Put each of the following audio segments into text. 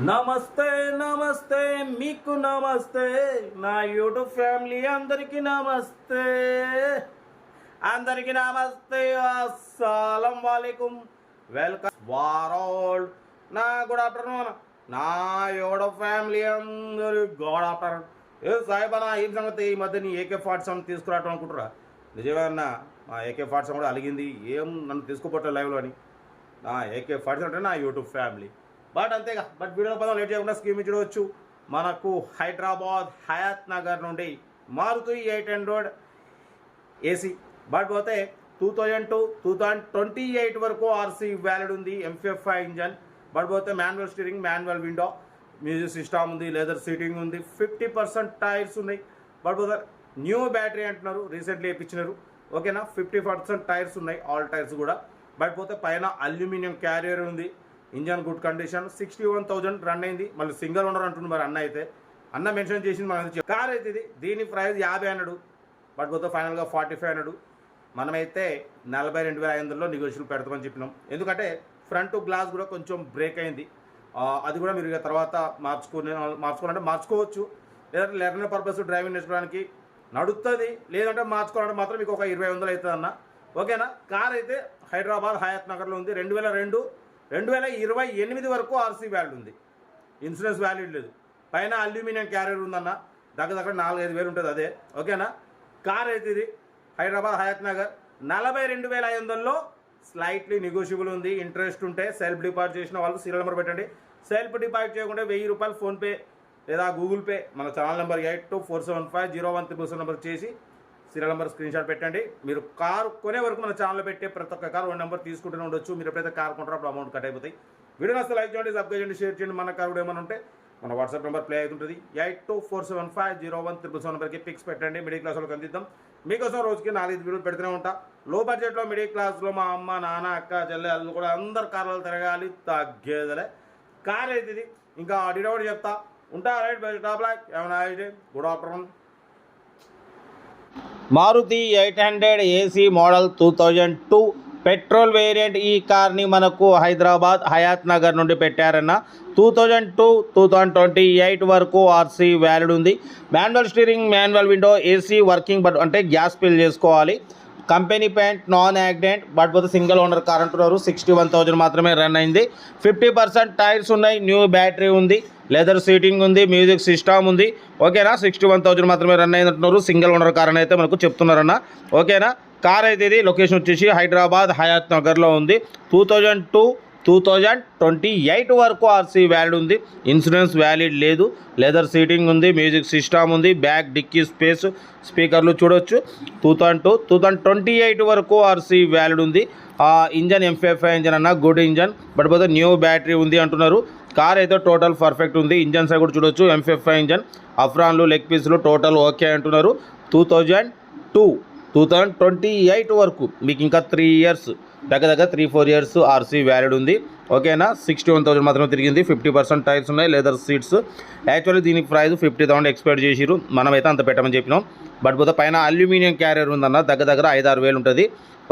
నమస్తే నమస్తే మీకు నమస్తే. నా యూట్యూబ్ ఫ్యామిలీ అందరికీ నమస్తే. అందరికీ నమస్తే. అస్సలం వాలేకుమ్ వెల్కమ్. వారోల్. నా గుడ్ ఆఫ్టర్నూన్. నా యూట్యూబ్ ఫ్యామిలీ అందరి గుడ్ ఆఫ్టర్నూన్. ఏ సాయిబనా ఏం సంగతి? ఈ మధ్య నీ ఏకే ఫార్ట్ సెవెన్ తీసుకురావటం అనుకుంటురా నిజమేనా మా ఏకే ఫార్ట్ సెవెన్ కూడా అలిగింది. ఏం నన్ను తీసుకుపోవటం లైవ్లో అని. నా ఏకే ఫార్ట్ సెవెన్ అంటే నా యూట్యూబ్ ఫ్యామిలీ. బట్ అంతేగా. బట్ వీడియో పదం లేట్ చేయకుండా స్కీమ్ చూడవచ్చు. మనకు హైదరాబాద్ హయాత్ నగర్ నుండి Maruti eight hundred AC. But పోతే two thousand two two thousand twenty eight వరకు ఆర్సీ వ్యాలిడ్ ఉంది ఎంఫిఎఫ్ఐ ఇంజన్ బట్ పోతే manual steering manual window music system ఉంది లెదర్ సీటింగ్ ఉంది ఫిఫ్టీ పర్సెంట్ టైర్స్ ఉన్నాయి. బట్ పోతే న్యూ బ్యాటరీ అంటున్నారు recently వేయించినారు. ఓకేనా ఫిఫ్టీ పర్సెంట్ టైర్స్ ఉన్నాయి ఆల్ టైర్స్ కూడా. బట్ పోతే పైన అల్యూమినియం క్యారియర్ ఉంది. Engine good condition sixty one thousand run అయింది. మళ్ళీ సింగల్ ఓనర్ అంటుంది మరి అన్న అయితే. అన్న మెన్షన్ చేసింది మనకి కార్ అయితే ఇది. దీని ప్రైస్ యాభై అన్నాడు. బట్ పోతే ఫైనల్గా ఫార్టీ ఫైవ్ అన్నాడు. మనమైతే నలభై రెండు వేల ఐదు వందలలో నెగోషియల్ పెడతామని చెప్పినాం. ఎందుకంటే ఫ్రంట్ గ్లాస్ కూడా కొంచెం బ్రేక్ అయింది. అది కూడా మీరు తర్వాత మార్చుకునే మార్చుకోవాలంటే మార్చుకోవచ్చు. లేదంటే లెర్నర్ పర్పస్ డ్రైవింగ్ నేర్చుకోవడానికి నడుస్తుంది లేదంటే మార్చుకోవాలంటే మాత్రం మీకు ఒక ఇరవై వందలు అవుతుంది అన్న ఓకేనా? కార్ అయితే హైదరాబాద్ హయాత్ నగర్లో ఉంది. రెండు వేల రెండు రెండు వేల ఇరవై ఎనిమిది వరకు ఆర్సీ వ్యాల్యూ ఉంది. ఇన్సూరెన్స్ వ్యాల్యూ లేదు. పైన అల్యూమినియం క్యారియర్ ఉందన్న. దగ్గర దగ్గర నాలుగైదు వేలు ఉంటుంది అదే. ఓకేనా కార్ అయితే ఇది హైదరాబాద్ హయాత్ నగర్. నలభై రెండు వేల ఐదు వందల్లో స్లైట్లీ నెగోషియబుల్ ఉంది. ఇంట్రెస్ట్ ఉంటే సెల్ఫ్ డిపాజిట్ చేసిన వాళ్ళు సీరియల్ నెంబర్ పెట్టండి. సెల్ఫ్ డిపాజిట్ చేయకుండా వెయ్యి రూపాయలు ఫోన్పే లేదా గూగుల్ పే మన channel number eight two four seven five zero one triple seven number చేసి సీరియల్ నెంబర్ స్క్రీన్ షాట్ పెట్టండి. మీరు కారు కొనే వరకు మన ఛానల్లో పెట్టే ప్రతి ఒక్క కారు వన్ నెంబర్ తీసుకుంటూనే ఉండొచ్చు. మీరు ఎప్పుడైతే కార్ కొంటారో అప్పుడు అమౌంట్ కట్ అయిపోతాయి. వీడియో నస్తే లైక్ చేయండి సబ్స్క్రైబ్ చేయండి షేర్ చేయండి. మన కార్ కూడా ఏమైనా ఉంటే మన వాట్సాప్ నెంబర్ ప్లే అవుతుంటుంది. Eight two four seven five zero one triple seven నెంబర్కి పిక్స్ పెట్టండి. మిడిల్ క్లాస్ వాళ్ళకి అందిద్దాం. మీకోసం రోజుకి నాలుగైదు వీడియోలు పెడుతూనే ఉంటా. లో బడ్జెట్లో మిడిల్ క్లాస్లో మా అమ్మ నాన్న అక్క చెల్లె అల్లు కూడా అందరు కార్లు తిరగాలి తగ్గేదలే. కార్ అవుతుంది ఇంకా ఇంకా డిడౌట్ చెప్తా. ఉంటా రైట్ బై టాప్ లాక్ ఏమైనా good afternoon Maruti eight hundred AC model two thousand two petrol variant ఈ కార్ని మనకు హైదరాబాద్ హయాత్ నగర్ నుండి పెట్టారన్న. Two thousand two two thousand twenty eight వరకు ఆర్సీ వ్యాలిడ్ ఉంది. Manual steering manual window AC working but అంటే gas fill చేసుకోవాలి. Company paint non accident but పోతే single owner current అంటున్నారు సిక్స్టీ వన్ థౌజండ్ మాత్రమే రన్ అయింది. ఫిఫ్టీ పర్సెంట్ టైర్స్ ఉన్నాయి. New battery ఉంది. లెదర్ సీటింగ్ ఉంది. మ్యూజిక్ సిస్టమ్ ఉంది. ఓకేనా? సిక్స్టీ వన్ థౌజండ్ మాత్రమే రన్ అయిందంటున్నారు సింగిల్ ఓనర్ కార్ అని అయితే మనకు చెప్తున్నారన్న. ఓకేనా? కార్ అయితే ఇది లొకేషన్ వచ్చేసి హైదరాబాద్ హయాత్ నగర్లో ఉంది. Two thousand two two thousand twenty eight వరకు ఆర్సీ వ్యాలిడ్ ఉంది. ఇన్సూరెన్స్ వ్యాలిడ్ లేదు. లెదర్ సీటింగ్ ఉంది మ్యూజిక్ సిస్టమ్ ఉంది బ్యాక్ డిక్కీ స్పేస్ స్పీకర్లు చూడొచ్చు. Two thousand two two thousand twenty eight వరకు ఆర్సీ వ్యాలిడ్ ఉంది. ఆ ఇంజన్ ఎంఫీఎఫ్ ఇంజన్ అన్న గుడ్ ఇంజన్ బట్ పోతే న్యూ బ్యాటరీ ఉంది అంటున్నారు. కార్ అయితే టోటల్ పర్ఫెక్ట్ ఉంది. ఇంజన్ సైడ్ కూడా చూడొచ్చు ఎంఫీఎఫ్ ఇంజన్. అఫ్రాన్లు లెగ్ పీస్లు టోటల్ ఓకే అంటున్నారు. Two thousand two two thousand twenty eight వరకు మీకు ఇంకా త్రీ ఇయర్స్. దగ్గర దగ్గర three four years RC valid ఉంది. ఓకేనా సిక్స్టీ వన్ థౌసండ్ మాత్రమే తిరిగింది. ఫిఫ్టీ పర్సెంట్ టైర్స్ ఉన్నాయి లెదర్ సీట్స్ యాక్చువల్లీ దీనికి ప్రైస్ ఫిఫ్టీ థౌసండ్ ఎక్స్పెక్ట్ చేసిరు మనమైతే అంత పెట్టమని చెప్పినాం. బట్ పోతే పైన అల్యూమినియం క్యారియర్ ఉందన్న దగ్గర దగ్గర ఐదు ఆరు వేలు ఉంటుంది.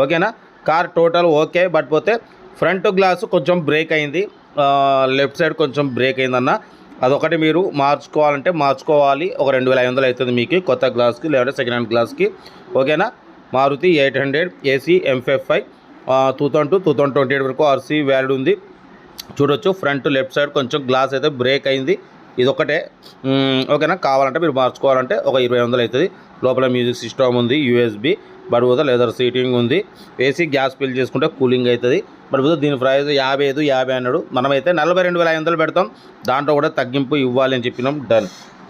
ఓకేనా కార్ టోటల్ ఓకే బట్ పోతే ఫ్రంట్ గ్లాస్ కొంచెం బ్రేక్ అయింది. లెఫ్ట్ సైడ్ కొంచెం బ్రేక్ అయిందన్న. అదొకటి మీరు మార్చుకోవాలంటే మార్చుకోవాలి. ఒక రెండు వేల ఐదు వందలు అవుతుంది మీకు కొత్త గ్లాస్కి లేదంటే సెకండ్ హ్యాండ్ గ్లాస్కి ఓకేనా Maruti eight hundred AC MPFI two thousand two two thousand twenty eight వరకు ఆర్సీ వ్యాలిడ్ ఉంది. చూడొచ్చు ఫ్రంట్ లెఫ్ట్ సైడ్ కొంచెం గ్లాస్ అయితే బ్రేక్ అయింది. ఇది ఒకటే ఓకేనా? కావాలంటే మీరు మార్చుకోవాలంటే ఒక ఇరవై వందలు అవుతుంది. లోపల మ్యూజిక్ సిస్టమ్ ఉంది యూఎస్బి బట్ లెదర్ సీటింగ్ ఉంది. ఏసీ గ్యాస్ ఫిల్ చేసుకుంటే కూలింగ్ అవుతుంది. బట్ దీని ప్రైస్ యాభై ఐదు యాభై అన్నాడు. మనమైతే నలభై రెండు వేల ఐదు వందలు పెడతాం. దాంట్లో కూడా తగ్గింపు ఇవ్వాలి అని చెప్పినాం. డన్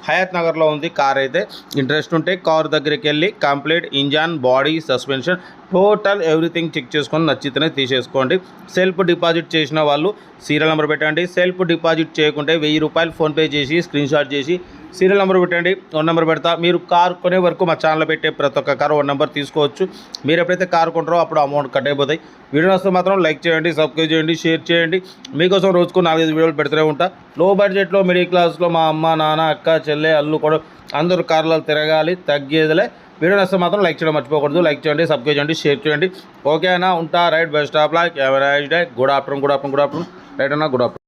హయాత్ నగర్లో ఉంది కార్ అయితే. ఇంట్రెస్ట్ ఉంటే కార్ దగ్గరికి వెళ్ళి complete engine body suspension total everything check చేసుకొని నచ్చితేనే తీసేసుకోండి. సెల్ఫ్ డిపాజిట్ చేసిన వాళ్ళు సీరియల్ నెంబర్ పెట్టండి. సెల్ఫ్ డిపాజిట్ చేయకుంటే వెయ్యి రూపాయలు ఫోన్పే చేసి స్క్రీన్ షాట్ చేసి సీరియల్ నెంబర్ పెట్టండి. వన్ నెంబర్ పెడతా. మీరు కార్ కొనే వరకు మా ఛానల్ పెట్టే ప్రతి ఒక్క కార్ వన్ నెంబర్ తీసుకోవచ్చు. మీరు ఎప్పుడైతే కార్ కొంటారో అప్పుడు అమౌంట్ కట్ అయిపోతాయి. వీడియో వస్తే మాత్రం లైక్ చేయండి సబ్స్క్రైబ్ చేయండి షేర్ చేయండి. మీకోసం రోజుకు నాలుగైదు వీడియోలు పెడుతూనే ఉంటా. లో బడ్జెట్లో మిడిల్ క్లాస్లో మా అమ్మ నాన్న అక్క చెల్లె అల్లు కూడా అందరూ కార్లలో తిరగాలి. తగ్గేదిలే. వీడియో నస్తే మాత్రం లైక్ చేయడం మర్చిపోకూడదు. లైక్ చేయండి సబ్స్క్రైబ్ చేయండి షేర్ చేయండి. ఓకేనా? ఉంటా రైట్ బెస్ట్ ఆఫ్ లైక్. ఎవరైనా good afternoon good afternoon good afternoon. Right అన్న గుడ్ ఆఫ్టర్నూన్.